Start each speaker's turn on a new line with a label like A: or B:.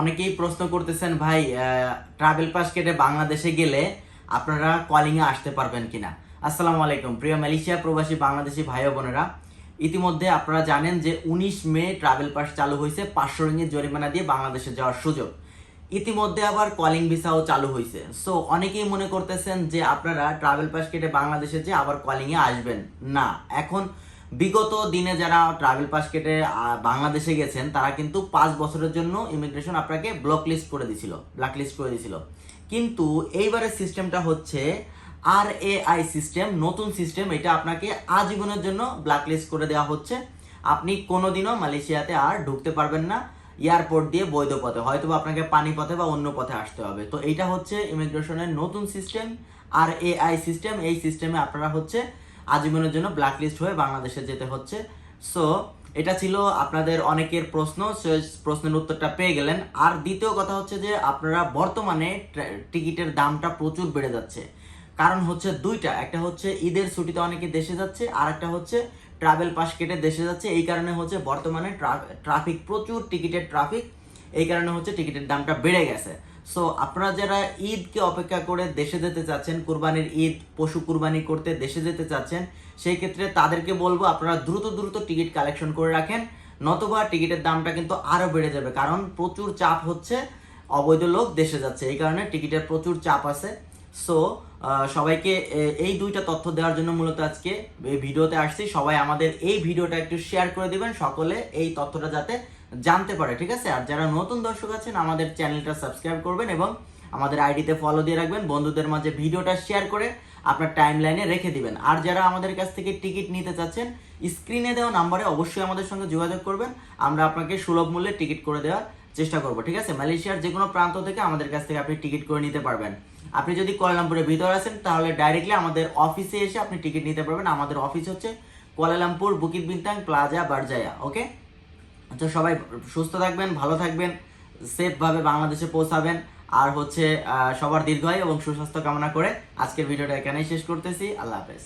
A: অনেকেই প্রশ্ন করতেছেন, ভাই ট্রাভেল পাস কেটে বাংলাদেশে গেলে আপনারা কলিং এ আসতে পারবেন কিনা? আসসালামু আলাইকুম। প্রিয় মালয়েশিয়া প্রবাসী বাংলাদেশি ভাই বোনেরা, ইতিমধ্যে আপনারা জানেন যে উনিশ মে ট্রাভেল পাস চালু হয়েছে, পাঁচশো রিঙ্গিত জরিমানা দিয়ে বাংলাদেশে যাওয়ার সুযোগ। ইতিমধ্যে আবার কলিং ভিসাও চালু হয়েছে। সো অনেকেই মনে করতেছেন যে আপনারা ট্রাভেল পাস কেটে বাংলাদেশে যে আবার কলিং এ আসবেন। না, এখন বিগত দিনে যারা ট্রাভেল পাস কেটে বাংলাদেশে গেছেন, তারা কিন্তু পাঁচ বছরের জন্য ইমিগ্রেশন আপনাকে ব্লক লিস্ট করে দিছিল ব্ল্যাক লিস্ট করে দিছিল। কিন্তু এইবারের সিস্টেমটা হচ্ছে আর এ আই সিস্টেম নতুন সিস্টেম এটা আপনাকে আজীবনের জন্য ব্ল্যাক লিস্ট করে দেওয়া হচ্ছে। আপনি কোনোদিনও মালয়েশিয়াতে আর ঢুকতে পারবেন না এয়ারপোর্ট দিয়ে বৈধ পথে হয়তো আপনাকে পানি পথে বা অন্য পথে আসতে হবে। তো এইটা হচ্ছে ইমিগ্রেশনের নতুন সিস্টেম আর এ আই সিস্টেম এই সিস্টেমে আপনারা হচ্ছে আজীবনের জন্য ব্ল্যাক লিস্ট হয়ে বাংলাদেশে যেতে হচ্ছে। সো এটা ছিল আপনাদের অনেকের প্রশ্ন। সে প্রশ্নের উত্তরটা পেয়ে গেলেন। আর দ্বিতীয় কথা হচ্ছে যে, আপনারা বর্তমানে টিকিটের দামটা প্রচুর বেড়ে যাচ্ছে। কারণ হচ্ছে দুইটা। একটা হচ্ছে ঈদের ছুটিতে অনেকে দেশে যাচ্ছে আর একটা হচ্ছে ট্রাভেল পাস কেটে দেশে যাচ্ছে। এই কারণে হচ্ছে বর্তমানে ট্রাফিক প্রচুর টিকিটের ট্রাফিক এই কারণে হচ্ছে টিকিটের দামটা বেড়ে গেছে। সো আপনারা যারা ঈদকে অপেক্ষা করে দেশে যেতে চাচ্ছেন, কুরবানির ঈদ, পশু কুরবানি করতে দেশে যেতে চাচ্ছেন, সেই ক্ষেত্রে তাদেরকে বলব, আপনারা দ্রুত দ্রুত টিকিট কালেকশন করে রাখেন। নতবা টিকিটের দামটা কিন্তু আরও বেড়ে যাবে, কারণ প্রচুর চাপ হচ্ছে, অবৈধ লোক দেশে যাচ্ছে। এই কারণে টিকিটের প্রচুর চাপ আছে। সো সবাইকে এই দুইটা তথ্য দেওয়ার জন্য মূলত আজকে এই ভিডিওতে আসছি। সবাই আমাদের এই ভিডিওটা একটু শেয়ার করে দিবেন, সকলে এই তথ্যটা যাতে জানতে পারে, ঠিক আছে? আর যারা নতুন দর্শক আছেন, আমাদের চ্যানেলটা সাবস্ক্রাইব করবেন এবং আমাদের আইডিতে ফলো দিয়ে রাখবেন, বন্ধুদের মাঝে ভিডিওটা শেয়ার করে আপনার টাইম লাইনে রেখে দিবেন। আর যারা আমাদের কাছ থেকে টিকিট নিতে চাচ্ছেন স্ক্রিনে দেওয়া নাম্বারে অবশ্যই আমাদের সঙ্গে যোগাযোগ করবেন। আমরা আপনাকে সুলভ মূল্যে টিকিট করে দেওয়ার চেষ্টা করব, ঠিক আছে? মালয়েশিয়ার যে কোনো প্রান্ত থেকে আমাদের কাছ থেকে আপনি টিকিট করে নিতে পারবেন। আপনি যদি কুয়ালালামপুরের ভিতরে আছেন, তাহলে ডাইরেক্টলি আমাদের অফিসে এসে আপনি টিকিট নিতে পারবেন। আমাদের অফিস হচ্ছে কুয়ালালামপুর বুকিত বিন্তাং প্লাজা, বারজায়া ওকে তো সবাই সুস্থ থাকবেন, ভালো থাকবেন সেফভাবে বাংলাদেশে পৌঁছাবেন। আর হচ্ছে সবার দীর্ঘায়ু এবং সুস্বাস্থ্য কামনা করে আজকের ভিডিওটা এখানেই শেষ করতেছি। আল্লাহ হাফেজ।